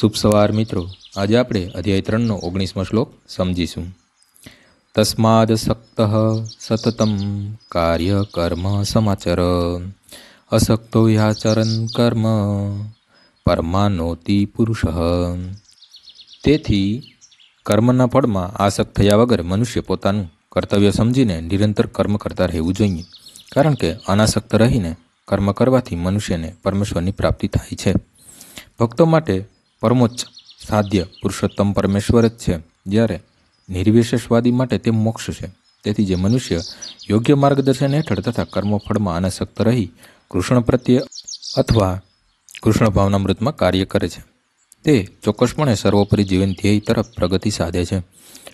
શુભ સવાર મિત્રો. આજે આપણે અધ્યાય ત્રણનો ઓગણીસમો શ્લોક સમજીશું. તસ્માદ સક્ત સતતમ કાર્ય કર્મ સમાચર. અસક્તો યાચરન કર્મ પરમાનોતિ પુરુષ. તેથી કર્મના ફળમાં આસક્ત થયા વગર મનુષ્ય પોતાનું કર્તવ્ય સમજીને નિરંતર કર્મ કરતા રહેવું જોઈએ. કારણ કે અનાસક્ત રહીને કર્મ કરવાથી મનુષ્યને પરમેશ્વરની પ્રાપ્તિ થાય છે. ભક્તો માટે પરમોચ્ચ સાધ્ય પુરુષોત્તમ પરમેશ્વર જ છે, જ્યારે નિર્વિશેષવાદી માટે તે મોક્ષ છે. તેથી જે મનુષ્ય યોગ્ય માર્ગદર્શન હેઠળ તથા કર્મફળમાં અનાસક્ત રહી કૃષ્ણ પ્રત્યે અથવા કૃષ્ણ ભાવનામૃતમાં કાર્ય કરે છે. તે ચોક્કસપણે સર્વોપરી જીવન ધ્યેય તરફ પ્રગતિ સાધે છે.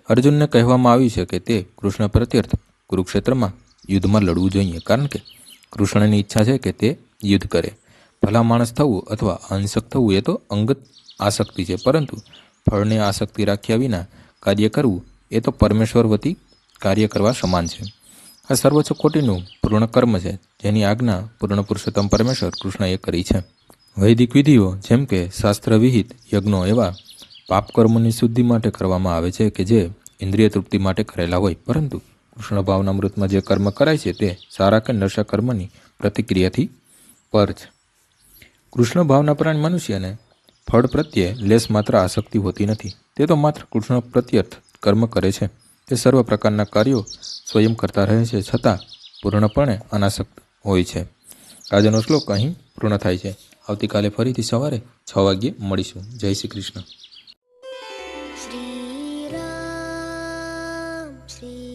અર્જુનને કહેવામાં આવ્યું છે કે તે કૃષ્ણ પ્રત્યર્થ કુરુક્ષેત્રમાં યુદ્ધમાં લડવું જોઈએ, કારણ કે કૃષ્ણની ઈચ્છા છે કે તે યુદ્ધ કરે. ભલા માણસ થવું અથવા અહિંસક થવું એ તો અંગત આસક્તિ છે. પરંતુ ફળને આસક્તિ રાખ્યા વિના કાર્ય કરવું એ તો પરમેશ્વર વતી કાર્ય કરવા સમાન છે. આ સર્વોચ્ચ કોટીનું પૂર્ણ કર્મ છે, જેની આજ્ઞા પૂર્ણ પુરુષોત્તમ પરમેશ્વર કૃષ્ણએ કરી છે. વૈદિક વિધિઓ, જેમ કે શાસ્ત્ર વિહિત યજ્ઞો એવા પાપ કર્મોની શુદ્ધિ માટે કરવામાં આવે છે કે જે ઇન્દ્રિય તૃપ્તિ માટે કરેલા હોય. પરંતુ કૃષ્ણ ભાવનામૃતમાં જે કર્મ કરાય છે તે સારા કે નશા કર્મની પ્રતિક્રિયાથી પર છે. કૃષ્ણ ભાવનાપરાયણ મનુષ્યને ફળ પ્રત્યે લેસ માત્ર આસક્તિ હોતી નથી. તે તો માત્ર કૃષ્ણ પ્રત્યર્થ કર્મ કરે છે. તે સર્વ પ્રકારના કાર્યો સ્વયં કરતા રહે છે, છતાં પૂર્ણપણે અનાસક્ત હોય છે. આજનો શ્લોક અહીં પૂર્ણ થાય છે. આવતીકાલે ફરીથી સવારે છ વાગ્યે મળીશું. જય શ્રી કૃષ્ણ. શ્રી